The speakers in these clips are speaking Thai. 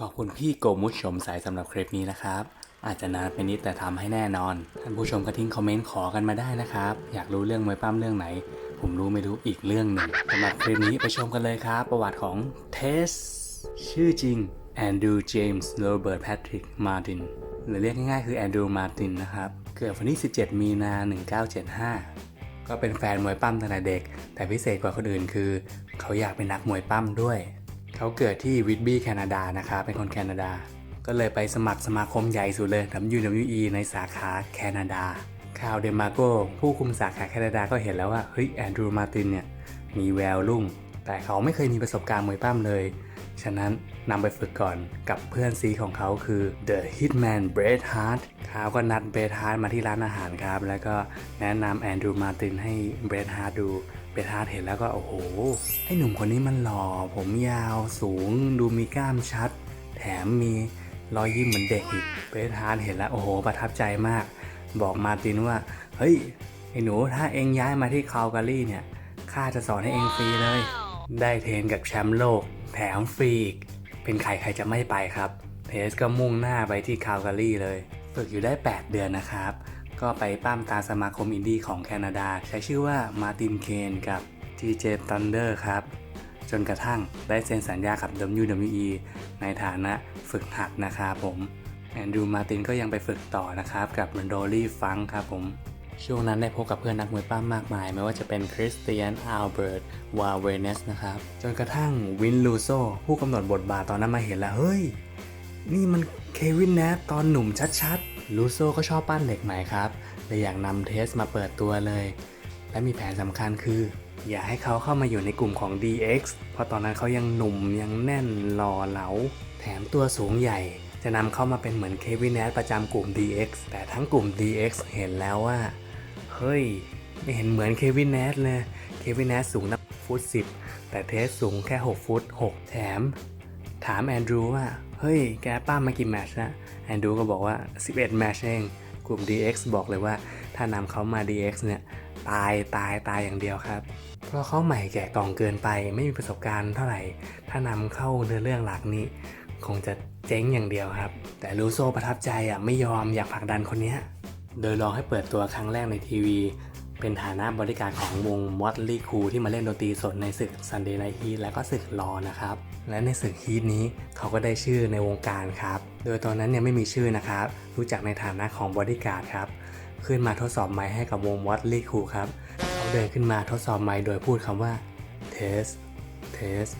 ขอบคุณพี่โกมุชชมสายสำหรับคลิปนี้นะครับ อาจจะนานไปนิดแต่ทำให้แน่นอน ท่านผู้ชมก็ทิ้งคอมเมนต์ขอกันมาได้นะครับ อยากรู้เรื่องมวยปั้มเรื่องไหน ผมรู้ไม่รู้อีกเรื่องหนึ่งสำหรับคลิปนี้ไปชมกันเลยครับ ประวัติของเทส ชื่อจริงแอนดรูว์เจมส์โรเบิร์ตแพทริกมาร์ตินหรือเรียกง่ายๆคือแอนดรูว์มาร์ตินนะครับ เกิดวันที่ 17 มีนา 1975 ก็เป็นแฟนมวยปั้มตั้งแต่เด็ก แต่พิเศษกว่าคนอื่นคือ เขาอยากเป็นนักมวยปั้มด้วย เขาเกิดที่วิทบี้แคนาดานะครับเป็นคนแคนาดา ก็เลยไปสมัครสมาคมใหญ่สุดเลย WWE ในสาขาแคนาดาคาวเดมาโกผู้คุมสาขาแคนาดาก็เห็นแล้วว่าเฮ้ยแอนดรูว์มาตินเนี่ยมีแววรุ่ง แต่เขาไม่เคยมีประสบการณ์มวยปั้มเลย ฉะนั้นนำไปฝึกก่อนกับเพื่อนซีของเขาคือ The Hitman Bret Hart เขาก็นัดเบร t ฮาร์ t มาที่ร้านอาหารครับ แล้วก็แนะนำแอนดรูว์มาตินให้เบร t ฮาร์ t ดู เบร t ฮาเห็นแล้วก็โอ้โห ไอหนุ่มคนนี้มันหล่อ ผมยาวสูง ดูมีกล้ามชัด แถมมีรอยยิ้มเหมือนเด็กอีกเบร t ฮาเห็นแล้วโอ้โห ประทับใจมาก บอกมาตินว่า เฮ้ย ไอหนูถ้าเองย้ายมาที่คาลการีเนี่ยข้าจะสอนให้เองฟรีเลย ได้เทนกับแชมป์โลก แถมฟรีอีก เป็นใครใครจะไม่ไปครับ เทสก็มุ่งหน้าไปที่คาลการีเลย ฝึกอยู่ได้ 8 เดือนนะครับ ก็ไปปั้มตาสมาคมอินดี้ของแคนาดา ใช้ชื่อว่ามาตินเคนกับ TJ Thunder ครับ จนกระทั่งได้เซ็นสัญญากับ WWE ในฐานะฝึกหัดนะครับผมแอนดรูมาร์ตินก็ยังไปฝึกต่อนะครับกับโรลี่ฟังครับผม ช่วงนั้นได้พบกับเพื่อนนักมวยปั้มมากมาย ไม่ว่าจะเป็นคริสเตียนอัลเบิร์ตวาเวเนสนะครับ จนกระทั่งวินลูโซผู้กำหนดบทบาทตอนนั้นมาเห็นแล้ว เฮ้ย นี่มันเควินแนทตอนหนุ่มชัดๆ ลูโซก็ชอบปั้นเด็กใหม่ครับเลยอยากนำเทสมาเปิดตัวเลย และมีแผนสำคัญคือ อย่าให้เขาเข้ามาอยู่ในกลุ่มของ DX เพราะตอนนั้นเขายังหนุ่มยังแน่นหล่อเหลา แถมตัวสูงใหญ่ จะนำเข้ามาเป็นเหมือนเควินแนทประจำกลุ่ม DX แต่ทั้งกลุ่ม DX เห็นแล้วว่า เฮ้ย ไม่เห็นเหมือนเควินแนทเลยเควินแนทสูงนับฟุต 10 แต่เทสสูงแค่ 6 ฟุต 6 แถม ถามแอนดรูว่า เฮ้ย แกป้ามากี่แมชนะ แอนดูก็บอกว่า 11 แมชเองกลุ่ม DX บอกเลยว่าถ้านำเขามา DX เนี่ย ตายตายตายอย่างเดียวครับ เพราะเขาใหม่แก่กล่องเกินไป ไม่มีประสบการณ์เท่าไหร่ ถ้านำเข้าเนื้อเรื่องหลักนี้คงจะเจ๊งอย่างเดียวครับ แต่ลูโซประทับใจอะไม่ยอมอยากผลักดันคนนี้ โดยลองให้เปิดตัวครั้งแรกในทีวี เป็นฐานะบริการของวงมอตลี่คูที่มาเล่นดนตรีสดในศึก Sunday Night Heat และก็ศึกรอนะครับ และในศึกฮีทนี้เขาก็ได้ชื่อในวงการครับ โดยตอนนั้นเนี่ยไม่มีชื่อนะครับ รู้จักในฐานะของบริการ์ดครับ ขึ้นมาทดสอบไมค์ให้กับวงมอตลี่คูครับ เขาเดินขึ้นมาทดสอบไมค์โดยพูดคำว่า test test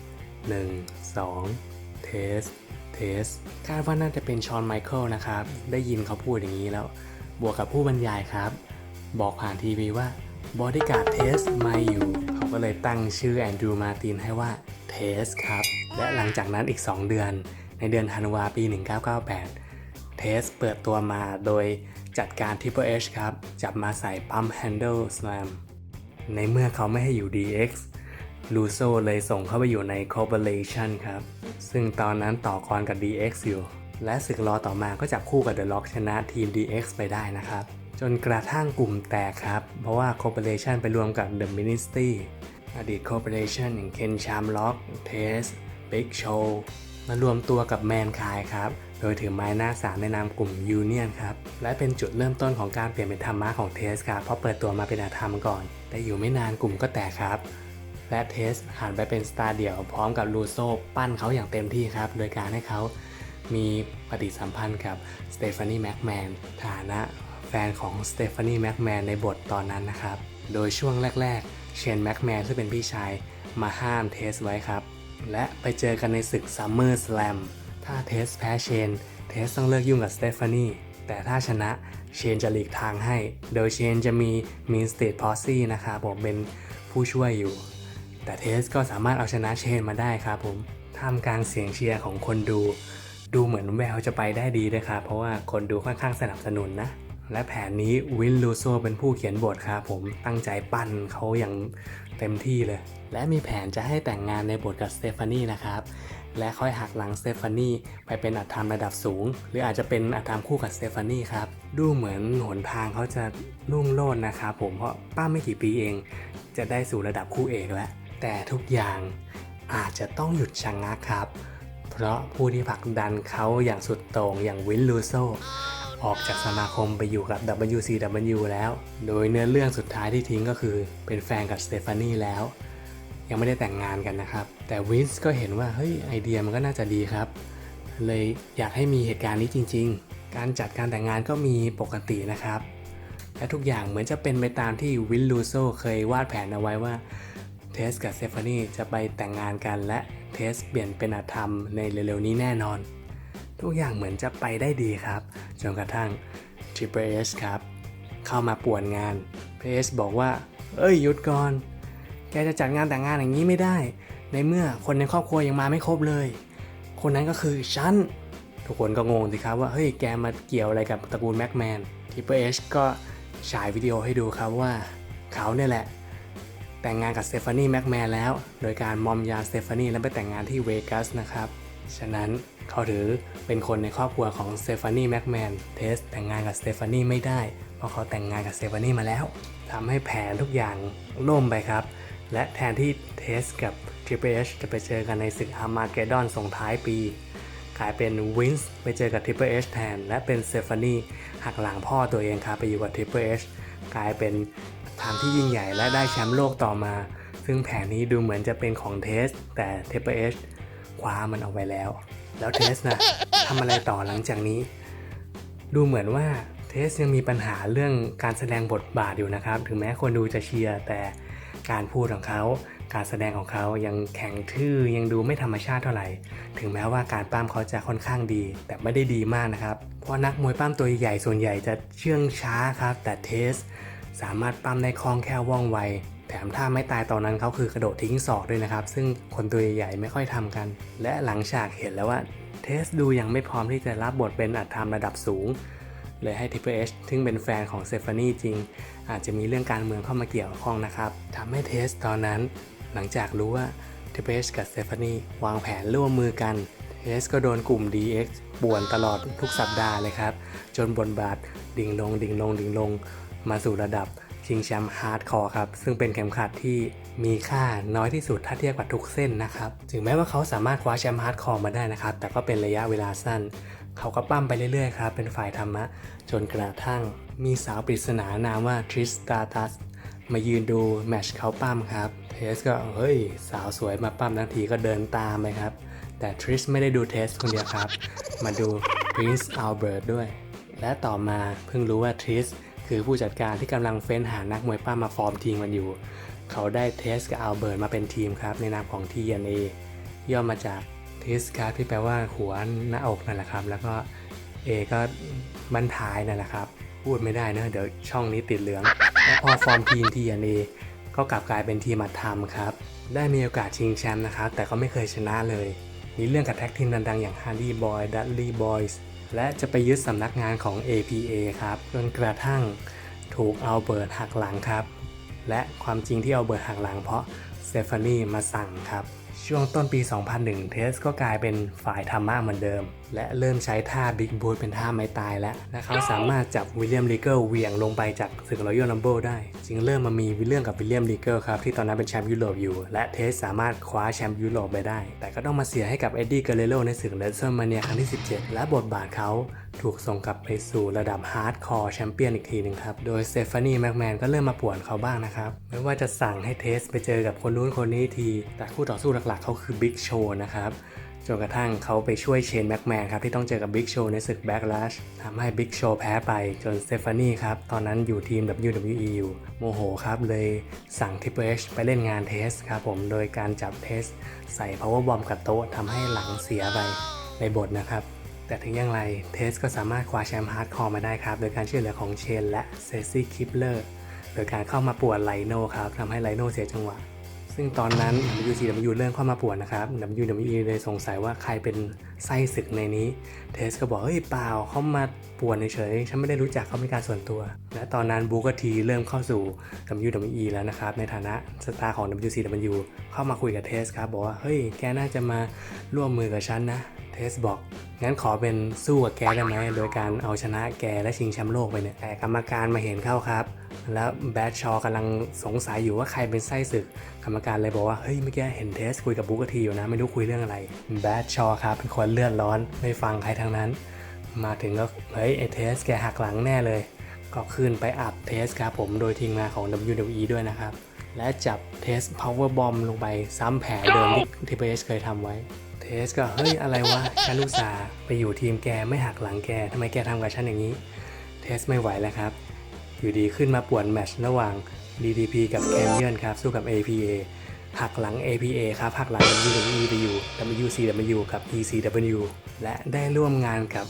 1 2 test test คาดว่าน่าจะเป็นชอนไมเคิลนะครับ ได้ยินเขาพูดอย่างนี้แล้ว บวกกับผู้บรรยายครับ บอกผ่านทีวีว่า Bodyguard Test มาอยู่ เขาก็เลยตั้งชื่อแอนดรูมาตินให้ว่า Test ครับ และหลังจากนั้นอีก 2 เดือน ในเดือนธันวาปี 1998 Test เปิดตัวมาโดยจัดการ Triple H ครับ จับมาใส่ปั๊ม Handle Slam ในเมื่อเขาไม่ให้อยู่ DX ลูโซเลยส่งเข้าไปอยู่ใน Corporation ครับ ซึ่งตอนนั้นต่อกรกับ DX อยู่ และศึกรอต่อมาก็จับคู่กับ The Rock ชนะทีม DX ไปได้นะครับ จนกระทั่งกลุ่มแตกครับ เพราะว่า Corporation ไปรวมกับ The Ministry อดีต Corporation อย่าง Ken Shamrock Test Big Show มารวมตัวกับแมนคายครับ โดยถือไม้หน้าสามในนามกลุ่มยูเนียนครับ และเป็นจุดเริ่มต้นของการเปลี่ยนเป็นธรรมะของเทสครับ เพราะเปิดตัวมาเป็นอาธรรมก่อน แต่อยู่ไม่นานกลุ่มก็แตกครับ และเทสหันไปเป็นสตาร์เดี่ยวพร้อมกับลูโซปั้นเขาอย่างเต็มที่ครับ โดยการให้เขามีปฏิสัมพันธ์กับสเตฟานีแม็กแมนฐานะแฟนของสเตฟานีแม็กแมนในบทตอนนั้นนะครับ โดยช่วงแรก ๆ เชนแม็กแมนซึ่งเป็นพี่ชายมาห้ามเทสไว้ครับ และไปเจอกันในศึกซัมเมอร์สแลมถ้าเทสแพ้เชน เทสต้องเลิกยุ่งกับสเตฟานีแต่ถ้าชนะเชนจะหลีกทางให้ โดยเชนจะมีมีนสเตทพอซี่นะครับผมเป็นผู้ช่วยอยู่ แต่เทสก็สามารถเอาชนะเชนมาได้ครับผมท่ามกลางเสียงเชียร์ของคนดู ดูเหมือนแววจะไปได้ดีเลยครับ เพราะว่าคนดูค่อนข้างสนับสนุนนะ และแผนนี้วินลูโซเป็นผู้เขียนบทครับผมตั้งใจปั้นเขาอย่างเต็มที่เลย และมีแผนจะให้แต่งงานในบทกับสเตฟานีนะครับ และค่อยหักหลังสเตฟานีไปเป็นอัธรรมระดับสูง หรืออาจจะเป็นอัธรรมคู่กับสเตฟานีครับ ดูเหมือนหนทางเขาจะรุ่งโรจน์นะครับผมเพราะป้าไม่กี่ปีเอง จะได้สู่ระดับคู่เอกแล้ว แต่ทุกอย่างอาจจะต้องหยุดชะงักครับเพเพราะผู้ที่ผลักดันเขาอย่างสุดโต่งอย่างวินลูโซออกจากสมาคมไปอยู่กับ WCW แล้ว โดยเนื้อเรื่องสุดท้ายที่ทิ้งก็คือเป็นแฟนกับสเตฟานีแล้ว ยังไม่ได้แต่งงานกันนะครับ แต่วินส์ก็เห็นว่าเฮ้ยไอเดียมันก็น่าจะดีครับ เลยอยากให้มีเหตุการณ์นี้จริง ๆ การจัดการแต่งงานก็มีปกตินะครับ และทุกอย่างเหมือนจะเป็นไปตามที่วินลูโซเคยวาดแผนเอาไว้ว่าเทสกับเซฟานีจะไปแต่งงานกันและเทสเปลี่ยนเป็นอาธรรมในเร็วๆนี้แน่นอน ทุกอย่างเหมือนจะไปได้ดีครับจนกระทั่ง Triple H ครับ เข้ามาป่วนงานเพสบอกว่า เอ้ยหยุดก่อน กจะจัดงานแต่งงานอย่างนี้ไม่ได้ ในเมื่อคนในครอบครัวยังมาไม่ครบเลย คนนั้นก็คือฉัน ทุกคนก็งงสิครับว่าเฮ้ยแกมาเกี่ยวอะไรกับตระกูลแม็กแมนทิปเปอร์เอชก็ฉายวิดีโอให้ดูครับว่าเขาเนี่ยแหละ แต่งงานกับสเตฟานีแม็กแมนแล้ว โดยการมอมยาสเตฟานีแล้วไปแต่งงานที่เวกัสนะครับฉะนั้นเขาถือเป็นคนในครอบครัวของสเตฟานีแม็กแมนเทสแต่งงานกับสเตฟานีไม่ได้ เพราะเขาแต่งงานกับสเตฟานีมาแล้วทำให้แผนทุกอย่างล่มไปครับ และแทนที่เทสกับ Triple H จะไปเจอกันในศึกอาร์มาเกดอนส่งท้ายปี กลายเป็นวินส์ไปเจอกับ Triple H แทน และเป็นเซฟานีหักหลังพ่อตัวเองครับไปอยู่กับ Triple H กลายเป็นทางที่ยิ่งใหญ่และได้แชมป์โลกต่อมา ซึ่งแผนนี้ดูเหมือนจะเป็นของเทส แต่ Triple H คว้ามันเอาไว้แล้ว แล้วเทสนะทำอะไรต่อหลังจากนี้ ดูเหมือนว่าเทสยังมีปัญหาเรื่องการแสดงบทบาทอยู่นะครับ ถึงแม้คนดูจะเชียร์แต่ การพูดของเขา การแสดงของเขายังแข็งทื่อยังดูไม่ธรรมชาติเท่าไหร่ ถึงแม้ว่าการปั้มเขาจะค่อนข้างดี แต่ไม่ได้ดีมากนะครับ เพราะนักมวยปั้มตัวใหญ่ส่วนใหญ่จะเชื่องช้าครับ แต่เทส สามารถปั้มได้คล่องแคล่วว่องไว แถมถ้าไม่ตายตอนนั้นเขาคือกระโดดทิ้งศอกด้วยนะครับ ซึ่งคนตัวใหญ่ไม่ค่อยทำกัน และหลังฉากเห็นแล้วว่าเทสดูยังไม่พร้อมที่จะรับบทเป็นอัตธรรมระดับสูง เลยให้ Triple H ซึ่งเป็นแฟนของเซฟานี่จริง อาจจะมีเรื่องการเมืองเข้ามาเกี่ยวข้องนะครับทำให้เทสตอนนั้น หลังจากรู้ว่า Triple H กับเซฟานี่วางแผนร่วมมือกันเทสก็โดนกลุ่ม DX ป่วนตลอดทุกสัปดาห์เลยครับ จนบนบาทดิ่งลงดิ่งลงดิ่งลง มาสู่ระดับชิงแชมป์ฮาร์ดคอร์ครับ ซึ่งเป็นเข็มขัดที่มีค่าน้อยที่สุดถ้าเทียบกับทุกเส้นนะครับ ถึงแม้ว่าเขาสามารถคว้าแชมป์ฮาร์ดคอร์มาได้นะครับ แต่ก็เป็นระยะเวลาสั้น เขาก็ปั้มไปเรื่อยๆครับ เป็นฝ่ายธรรมะ จนกระทั่งมีสาวปริศนานามว่าทริสตาตัสมายืนดูแมชเขาปั้มครับ เทสก็เฮ้ย สาวสวยมาปั้มทั้งทีก็เดินตามไปครับ แต่ทริสไม่ได้ดูเทสคนเดียวครับ มาดู Prince Albert ด้วย และต่อมาเพิ่งรู้ว่าทริสคือผู้จัดการที่กำลังเฟ้นหานักมวยปั้มมาฟอร์มทีมกันอยู่ เขาได้เทสกับอัลเบิร์ตมาเป็นทีมครับ ในนามของ TNA ย่อมาจาก เทสครับที่แปลว่าหัวหน้าอกนั่นแหละครับ แล้วก็ A ก็บันท้ายนั่นแหละครับ พูดไม่ได้นะ เดี๋ยวช่องนี้ติดเหลือง และพอฟอร์มทีม TNA ก็กลับกลายเป็นทีมอัดทำครับ ได้มีโอกาสชิงแชมป์นะครับ แต่ก็ไม่เคยชนะเลย มีเรื่องกับแท็กทีมดังๆ อย่าง Hardy Boy Dudley Boys และจะไปยึดสำนักงานของ APA ครับจนกระทั่งถูกเอัลเบิร์ตหักหลังครับ และความจริงที่เอัลเบิร์ตหักหลังเพราะเตฟานี่มาสั่งครับ ช่วงต้นปี 2001 เทสก็กลายเป็นฝ่ายธรรมะเหมือนเดิมและเริ่มใช้ท่าบิ๊กบู t เป็นท่าไม้ตายแล้วและเขาสามารถจับวิลเลียมลีเกิลเหวี่ยงลงไปจากศึกรอยัลนัมเบิลได้ จึงเริ่มมามีวิลเลียมกับวิลเลียมลีเกิลครับที่ตอนนั้นเป็นแชมป์ยุโรปอยู่ และเทสสามารถคว้าแชมป์ยุโรปไปได้ แต่ก็ต้องมาเสียให้กับเอ็ดดี้เกเรโรในศึกเลเซอร์มาเนียครั้งที่ 17 และบทบาทเขาถูกส่งกลับไปสู่ระดับฮาร์ดคอร์แชมเปี้ยนอีกทีหนึ่งครับ โดยสเตฟานีแม็กแมนก็เริ่มมาป่วนเขาบ้างนะครับ ไม่ว่าจะสั่งให้เทสไปเจอกับคนนู้นคนนี้ที แต่คู่ต่อสู้หลักๆเขาคือบิ๊กโชว์นะครับ จนกระทั่งเขาไปช่วยเชนแม็กแมนครับที่ต้องเจอกับบิ๊กโชว์ในศึกแบ็กลัชทำให้บิ๊กโชว์แพ้ไปจนสเตฟานีครับตอนนั้นอยู่ทีม WWE อยู่โมโหครับเลยสั่งทิปเปอร์ไปเล่นงานเทสครับผมโดยการจับเทส ใส่ power bomb กับโต๊ะทำให้หลังเสียไปในบทนะครับ แต่ถึงอย่างไรเทสก็สามารถคว้าแชมป์ฮาร์ดคอร์มาได้ครับ โดยการช่วยเหลือของเชนและเซซี่คิปเลอร์โดยการเข้ามาปวนไลโน่ครับทำให้ไลโน่เสียจังหวะ ซึ่งตอนนั้น WCW เริ่มเข้ามาปวดนะครับ WWE เลยสงสัยว่าใครเป็นไส้ศึกในนี้ เทสก็บอกเฮ้ยเปล่าเขามาป่วนเฉยๆฉันไม่ได้รู้จักเขาเป็นการส่วนตัว และตอนนั้นบูกทีเริ่มเข้าสู่ WWE แล้วนะครับ ในฐานะสตาร์ของ WCW เข้ามาคุยกับเทสครับบอกว่าเฮ้ยแกน่าจะมาร่วมมือกับฉันนะ เทสบอกงั้นขอเป็นสู้กับแกได้ไหมโดยการเอาชนะแกและชิงแชมป์โลกไปเนี่ยแต่กรรมการมาเห็นเข้าครับ แล้วแบดชอกำลังสงสัยอยู่ว่าใครเป็นไส้ศึก กรรมการเลยบอกว่าเฮ้ยเมื่อกี้เห็นเทสคุยกับบุกทีอยู่นะ ไม่รู้คุยเรื่องอะไรแบดชอครับเป็นคนเลือดร้อนไม่ฟังใครทั้งนั้น มาถึงก็เฮ้ยไอเทสแกหักหลังแน่เลย ก็ขึ้นไปอัดเทสครับผมโดยทีมงานของ WWE ด้วยนะครับ และจับเทส power bomb ลงไปซ้ำแผลเดิมที่ที่เอสเคยทำไว้ เทสก็เฮ้ยอะไรวะฉันอุตส่าห์ไปอยู่ทีมแกไม่หักหลังแกทำไมแกทำกับฉันอย่างนี้ เทสไม่ไหวแล้วครับ อยู่ดีขึ้นมาป่วนแมตช์ระหว่าง DDP กับ Canyon ครับสู้กับ APA หักหลัง APA ครับหักหลัง WWE WCW กับ ECW และได้ร่วมงานกับ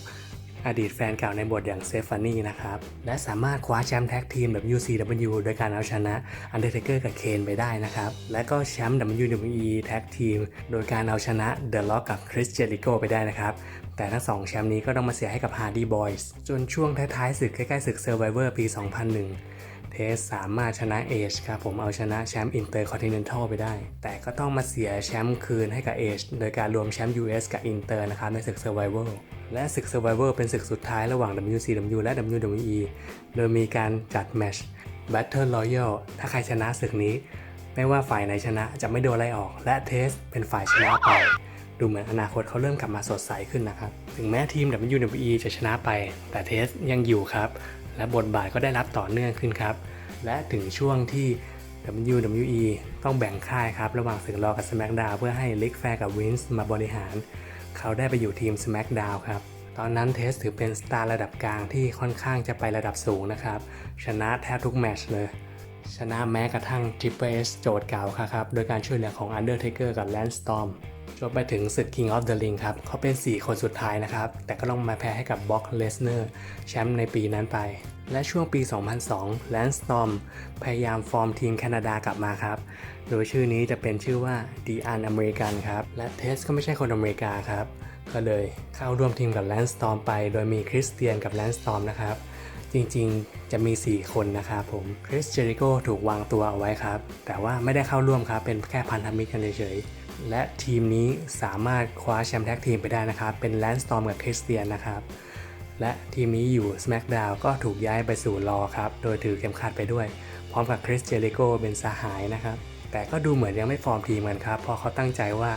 อดีตแฟนเก่าในบทอย่างเซฟานี่นะครับ และสามารถคว้าแชมป์แท็กทีม WCW โดยการเอาชนะ Undertaker กับเคนไปได้นะครับ และก็แชมป์ WWE แท็กทีมโดยการเอาชนะ The Rock กับ Chris Jericho ไปได้นะครับ แต่ทั้งสองแชมป์นี้ก็ต้องมาเสียให้กับ Hardy Boys จนช่วงท้ายๆศึกใกล้ๆศึก Survivor ปี 2001 เทสสามารถชนะเอชครับผมเอาชนะแชมป์อินเตอร์คอนติเนนทัลไปได้ แต่ก็ต้องมาเสียแชมป์คืนให้กับเอชโดยการรวมแชมป์ US กับอินเตอร์นะครับในศึก Survivor และศึก Survivor เป็นศึกสุดท้ายระหว่าง WCW และ WWE โดยมีการจัดแมช Battle Royal ถ้าใครชนะศึกนี้ ไม่ว่าฝ่ายไหนชนะจะไม่โดนไล่ออก และเทสเป็นฝ่ายชนะไปดูเหมือนอนาคตเขาเริ่มกลับมาสดใสขึ้นนะครับ ถึงแม้ทีม WWE จะชนะไป แต่เทสยังอยู่ครับ และบทบาทก็ได้รับต่อเนื่องขึ้นครับ และถึงช่วงที่ WWE ต้องแบ่งค่ายครับ ระหว่างศึกรอกับ SmackDown เพื่อให้ลิกแฟร์กับวินส์มาบริหาร เขาได้ไปอยู่ทีม SmackDown ครับ ตอนนั้นเทสถือเป็นสตาร์ระดับกลางที่ค่อนข้างจะไประดับสูงนะครับ ชนะแทบทุกแมช์เลย ชนะแม้กระทั่ง Triple H โจทย์เก่าครับ โดยการช่วยเหลือของ Undertaker กับ Lance Storm จนไปถึงศึก King of the Ring ครับ เขาเป็น 4 คนสุดท้ายนะครับ แต่ก็ต้องมาแพ้ให้กับ Brock Lesnar แชมป์ในปีนั้นไป และช่วงปี 2002 Lance Storm พยายามฟอร์มทีมแคนาดากลับมาครับ โดยชื่อนี้จะเป็นชื่อว่า The Un American ครับ และเทสก็ไม่ใช่คนอเมริกาครับ ก็เลยเข้าร่วมทีมกับ Lance Storm ไป โดยมีคริสเตียนกับ Lance Storm นะครับจริงๆ จะมี 4 คนนะครับผม คริสเจริโกถูกวางตัวเอาไว้ครับ แต่ว่าไม่ได้เข้าร่วมครับ เป็นแค่พันธมิตรกันเฉยๆ และทีมนี้สามารถคว้าแชมป์แท็กทีมไปได้นะครับ เป็นแลนด์สตอมกับคริสเตียนนะครับ และทีมนี้อยู่ SmackDown ก็ถูกย้ายไปสู่รอครับ โดยถือเข็มขัดไปด้วย พร้อมกับคริสเจริโกเป็นสหายนะครับ แต่ก็ดูเหมือนยังไม่ฟอร์มทีมกันครับ เพราะเขาตั้งใจว่า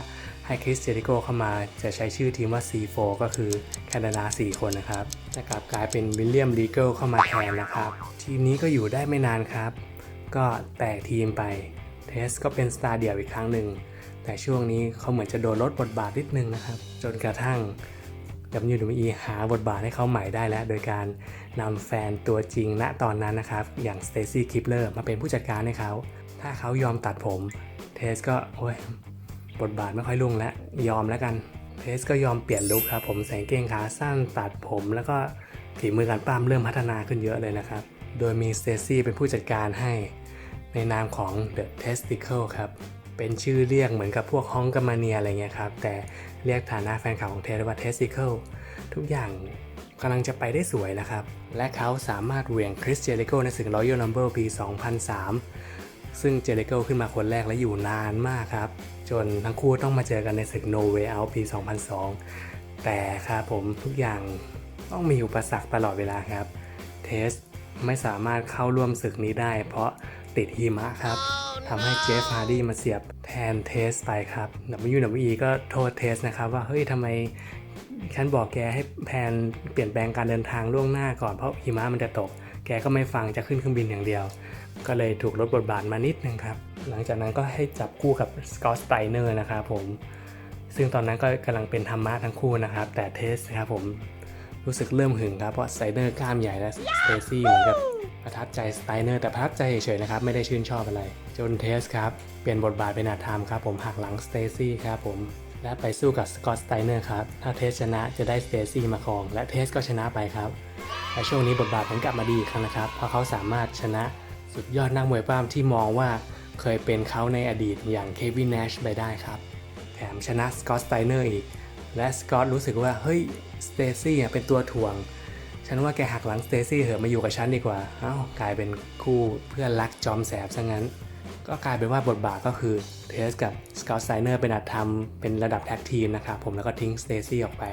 ให้คริสเจริโกเข้ามาจะใช้ชื่อทีมว่า C4 ก็คือแคนาดา4 คนนะครับจะกลับกลายเป็นวิลเลียมลีเกิลเข้ามาแทนนะครับ ทีมนี้ก็อยู่ได้ไม่นานครับ ก็แตกทีมไปเทสก็เป็นสตาร์เดี่ยวอีกครั้งหนึ่ง แต่ช่วงนี้เขาเหมือนจะโดนลดบทบาทนิดนึงนะครับ จนกระทั่ง WWE หาบทบาทให้เขาใหม่ได้แล้ว โดยการนำแฟนตัวจริงณตอนนั้นนะครับ อย่างสเตซี่คิปเลอร์มาเป็นผู้จัดการให้เขา ถ้าเขายอมตัดผมเทสก็โอ้ยบทบาทไม่ค่อยรุ่งแล้วยอมแล้วกันเทสก็ยอมเปลี่ยนลุคครับผมใส่กางเกงขาสั้นตัดผม แล้วก็ฝีมือการปล้ามเริ่มพัฒนาขึ้นเยอะเลยนะครับ โดยมีสเตซี่เป็นผู้จัดการให้ในนามของ The Testicle ครับ เป็นชื่อเรียกเหมือนกับพวกฮองกามาเนียอะไรเงี้ยครับ แต่เรียกฐานะแฟนคลับของเทสว่า Testicle ทุกอย่างกำลังจะไปได้สวยนะครับ และเขาสามารถเหวี่ยงคริสเจริโกในศึก Royal Rumble ปี 2003 ซึ่งเจริโกขึ้นมาคนแรกและอยู่นานมากครับ จนทั้งคู่ต้องมาเจอกันในศึก No Way Out ปี 2002 แต่ครับผมทุกอย่างต้องมีอุปสรรคตลอดเวลาครับ เทสไม่สามารถเข้าร่วมศึกนี้ได้ เพราะติดหิมะครับ ทำให้เจฟฮาร์ดี้มาเสียบแทนเทสไปครับ WWE ก็โทษเทสนะครับว่าเฮ้ยทำไมฉันบอกแกให้แพนเปลี่ยนแปลงการเดินทางล่วงหน้าก่อนเพราะหิมะมันจะตก แกก็ไม่ฟังจะขึ้นเครื่องบินอย่างเดียว ก็เลยถูกลดบทบาทมานิดนึงครับ หลังจากนั้นก็ให้จับคู่กับสกอตสไตเนอร์นะครับผม ซึ่งตอนนั้นก็กำลังเป็นธรรมะทั้งคู่นะครับ แต่เทสนะครับผมรู้สึกเริ่มหึงครับเพราะไตเนอร์กล้ามใหญ่และสเตซี่เหมือนกับ ประทับใจสไตเนอร์แต่ประทับใจเฉยๆนะครับไม่ได้ชื่นชอบอะไร จนเทสครับเปลี่ยนบทบาทเป็นอาธรรมครับผมหักหลังสเตซี่ครับผมและไปสู้กับสกอตสไตเนอร์ครับ ถ้าเทสชนะจะได้สเตซี่มาครอง และเทสก็ชนะไปครับ และช่วงนี้บทบาทผมกลับมาดีครั้งนะครับ เพราะเขาสามารถชนะสุดยอดนักมวยปล้ำที่มองว่าเคยเป็นเขาในอดีตอย่างเควิน n นชไปได้ครับ แถมชนะสกอตสไตเนอร์อีก และสกอตรู้สึกว่าเฮ้ยสเตซี่อะเป็นตัวถ่วง ฉันว่าแกหักหลังสเตซี่เหอะมาอยู่กับฉันดีกว่า เอ้ากลายเป็นคู่เพื่อนรักจอมแสบซะงั้น ก็กลายเป็นว่าบทบาทก็คือเทสกับสกอตสไตเนอร์เป็นอัดทำเป็นระดับแท็กทีมนะครับผมแล้วก็ทิ้งสเตซี่ออกไป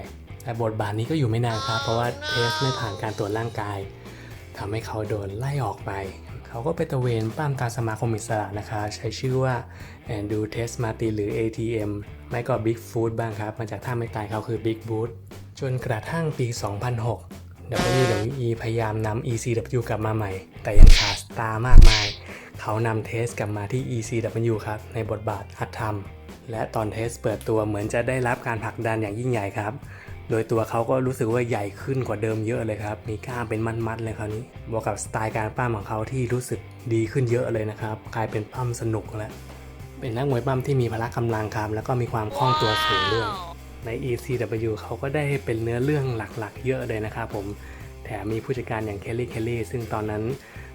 แต่บทบาทนี้ก็อยู่ไม่นานครับ เพราะว่าเทสไม่ผ่านการตรวจร่างกายทำให้เขาโดนไล่ออกไป เขาก็ไปตะเวนปั้มตาสมาคมอิสระนะคะ ใช้ชื่อว่าแอนดูเทสมาติหรือ ATM ไม่ก็ Big Food บ้างครับมาจากท่าไม่ตายเขาคือ Big Boot จนกระทั่งปี 2006 WWE พยายามนำ ECW กลับมาใหม่ แต่ยังขาดสตาร์มากมาย เขานำเทสกลับมาที่ ECW ครับ ในบทบาทฮัตธรรมและตอนเทสเปิดตัวเหมือนจะได้รับการผลักดันอย่างยิ่งใหญ่ครับ โดยตัวเขาก็รู้สึกว่าใหญ่ขึ้นกว่าเดิมเยอะเลยครับ มีกล้ามเป็นมัดๆเลยคราวนี้บวกกับสไตล์การปั้มของเขาที่รู้สึกดีขึ้นเยอะเลยนะครับกลายเป็นปั้มสนุกแล้วเป็นนักมวยปั้มที่มีพละกำลังครับแล้วก็มีความคล่องตัวสูงด้วย ใน ECW เขาก็ได้เป็นเนื้อเรื่องหลักๆ เยอะเลยนะครับผม แถมมีผู้จัดการอย่างเคลลี่ เคลลี่ ซึ่งตอนนั้น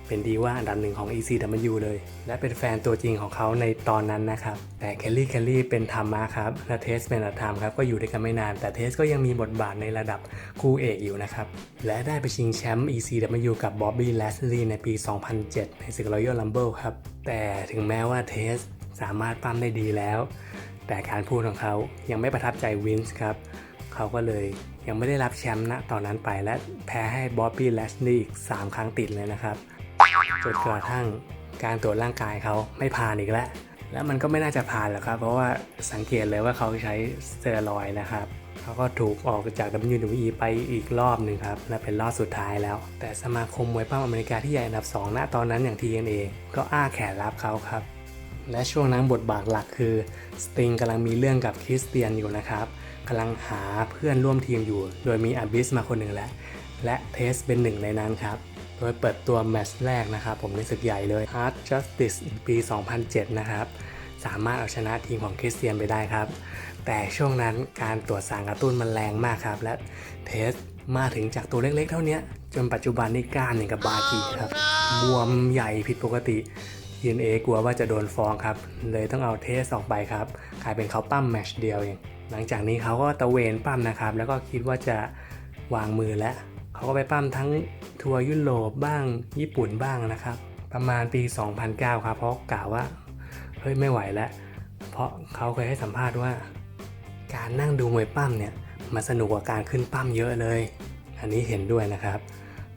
เป็นดีว่าอันดับหนึ่งของ ECW เลย และเป็นแฟนตัวจริงของเขาในตอนนั้นนะครับ แต่เคลลี่ เคลลี่ เป็นธรรมะครับ และเทสเป็นอธรรมครับ ก็อยู่ด้วยกันไม่นาน แต่เทสก็ยังมีบทบาทในระดับคู่เอกอยู่นะครับ และได้ไปชิงแชมป์ ECW กับบ๊อบบี้ แลสลีย์ในปี 2007 ในศึก Royal Rumble ครับ แต่ถึงแม้ว่าเทสสามารถปั้มได้ดีแล้ว แต่การพูดของเขายังไม่ประทับใจวินส์ครับ เขาก็เลยยังไม่ได้รับแชมป์ณตอนนั้นไปและแพ้ให้บ๊อบบี้แลชลีย์อีก 3 ครั้งติดเลยนะครับจนกระทั่งการตรวจร่างกายเขาไม่ผ่านอีกแล้ว แล้วมันก็ไม่น่าจะผ่านหรอกครับ เพราะว่าสังเกตเลยว่าเขาใช้สเตียรอยนะครับเขาก็ถูกออกจาก WWE ไปอีกรอบหนึ่งครับ และเป็นรอบสุดท้ายแล้ว แต่สมาคมมวยปั้มอเมริกาที่ใหญ่อันดับ 2 ณ ตอนนั้นอย่าง TNA ก็อ้าแขนรับเขาครับ และช่วงนั้นบทบาทหลักคือสติงกำลังมีเรื่องกับคริสเตียนอยู่นะครับกำลังหาเพื่อนร่วมทีมอยู่ โดยมีอ b บิสมาคนหนึ่งแล้ว และเทสเป็นหนึ่งในนั้นครับ โดยเปิดตัวแมตช์แรกนะครับ ผมในศึกใหญ่เลย Hard Justice ปี 2007 นะครับ สามารถเอาชนะทีมของคริสเตียนไปได้ครับ แต่ช่วงนั้นการตรวจสารกระตุ้นมันแรงมากครับ และเทสมาถึงจากตัวเล็กๆ เท่านี้จนปัจจุบันนี่กล้ามอย่างกับบากีครับบวมใหญ่ผิดปกติ TNA กลัวว่าจะโดนฟ้องครับ เลยต้องเอาเทสออกไปครับกลายเป็นเขาปั้มแมชเดียวเองหลังจากนี้เขาก็ตะเวนปั้มนะครับ แล้วก็คิดว่าจะวางมือแล้วเขาก็ไปปั้มทั้งทัวร์ยุโรปบ้างญี่ปุ่นบ้างนะครับ ประมาณปี 2009 ครับเพราะกล่าวว่าเฮ้ยไม่ไหวแล้วเพราะเขาเคยให้สัมภาษณ์ว่า การนั่งดูมวยปั้มเนี่ยมันสนุกกว่าการขึ้นปั้มเยอะเลย อันนี้เห็นด้วยนะครับ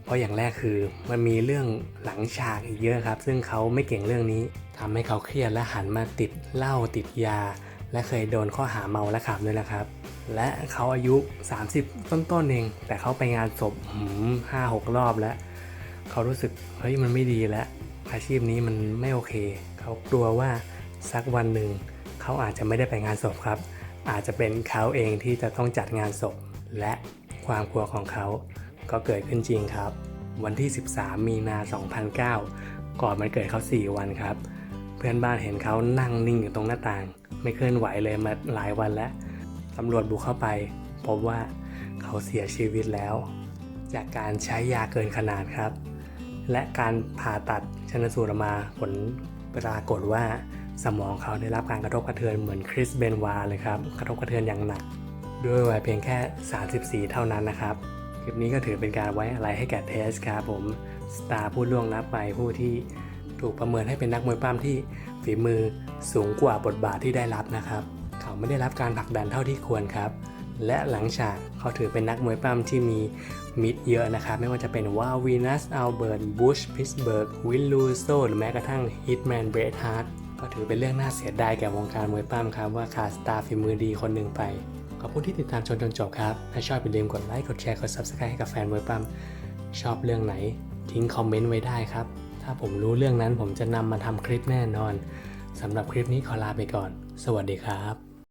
เพราะอย่างแรกคือมันมีเรื่องหลังฉากอีกเยอะครับ ซึ่งเขาไม่เก่งเรื่องนี้ทำให้เขาเครียดและหันมาติดเหล้าติดยา และเคยโดนข้อหาเมาและขับด้วยนะครับ และเขาอายุ 30 ต้นๆเอง แต่เขาไปงานศพห้าหกรอบแล้ว เขารู้สึกเฮ้ยมันไม่ดีแล้วอาชีพนี้มันไม่โอเค เขากลัวว่าสักวันหนึ่งเขาอาจจะไม่ได้ไปงานศพครับ อาจจะเป็นเขาเองที่จะต้องจัดงานศพและความกลัวของเขา ก็เกิดขึ้นจริงครับ วันที่ 13 มีนา 2009 ก่อนมันเกิดเขา 4 วันครับ เพื่อนบ้านเห็นเขานั่งนิ่งอยู่ตรงหน้าต่าง ไม่เคลื่อนไหวเลยมาหลายวันแล้วตำรวจบุกเข้าไป พบว่าเขาเสียชีวิตแล้ว จากการใช้ยาเกินขนาดครับ และการผ่าตัดชนสูตรมาผลปรากฏว่าสมองเขาได้รับการกระทบกระเทือนเหมือนคริสเบนวาเลยครับ กระทบกระเทือนอย่างหนัก ด้วยวัยเพียงแค่ 34 เท่านั้นนะครับ คลิปนี้ก็ถือเป็นการไว้อะไรให้แก่เทสครับผมสตาร์ผู้ล่วงลับไปผู้ที่ถูกประเมินให้เป็นนักมวยปล้ำที่ฝีมือสูงกว่าบทบาทที่ได้รับนะครับ เขาไม่ได้รับการผลักดันเท่าที่ควรครับ และหลังฉากเขาถือเป็นนักมวยปล้ำที่มีมิตรเยอะนะครับ ไม่ว่าจะเป็นวาวีนัสอัลเบิร์ตบุชพิสเบิร์กวิลลูโซหรือแม้กระทั่งฮิตแมนเบรดฮาร์ดก็ถือเป็นเรื่องน่าเสียดายแก่วงการมวยปล้ำครับว่าขาดสตาร์ฝีมือดีคนหนึ่งไป อบคุณที่ติดตามชมจนจบครับ ถ้าชอบอย่าลืมกดไลค์ กดแชร์ กด Subscribe ให้กับแฟนมวยปั้มชอบเรื่องไหน ทิ้งคอมเมนต์ไว้ได้ครับ ถ้าผมรู้เรื่องนั้นผมจะนำมาทำคลิปแน่นอนสำหรับคลิปนี้ขอลาไปก่อน สวัสดีครับ